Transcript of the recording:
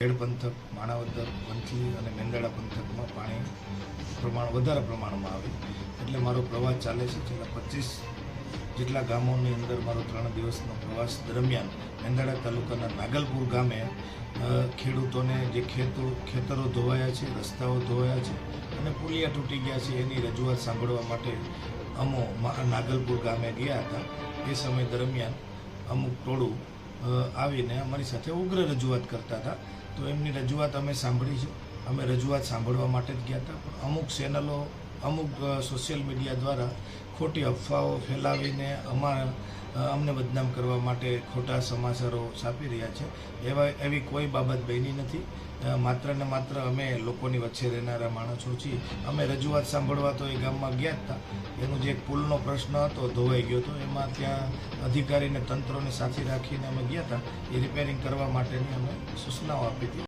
ખેડ પંથક, માણાવદર વંથલી અને મેંદડા પંથકમાં પાણી પ્રમાણ વધારે પ્રમાણમાં આવે. એટલે મારો પ્રવાસ ચાલે છે. છેલ્લા પચીસ જેટલા ગામોની અંદર મારો ત્રણ દિવસનો પ્રવાસ દરમિયાન મેંદડા તાલુકાના નાગલપુર ગામે ખેડૂતોને જે ખેતો, ખેતરો ધોવાયા છે, રસ્તાઓ ધોવાયા છે અને પુલિયા તૂટી ગયા છે એની રજૂઆત સાંભળવા માટે અમો નાગલપુર ગામે ગયા હતા. એ સમય દરમિયાન અમુક ટોળું આવીને અમારી સાથે ઉગ્ર રજૂઆત કરતા હતા. તો એમની રજૂઆત અમે સાંભળી છે. અમે રજૂઆત સાંભળવા માટે જ ગયા હતા. પણ અમુક ચેનલો, અમુક સોશિયલ મીડિયા દ્વારા ખોટી અફવાઓ ફેલાવીને અમારા અમને બદનામ કરવા માટે ખોટા સમાચારો છાપી રહ્યા છે. એવા, એવી કોઈ બાબત બની નથી. માત્ર ને માત્ર અમે લોકોની વચ્ચે રહેનારા માણસો છીએ. અમે રજૂઆત સાંભળવા તો એ ગામમાં ગયા જ હતા એનું જે પુલનો પ્રશ્ન હતો, ધોવાઈ ગયો હતો, એમાં ત્યાં અધિકારીને તંત્રોને સાથે રાખીને અમે ગયા હતા એ રિપેરિંગ કરવા માટેની અમે સૂચનાઓ આપી હતી.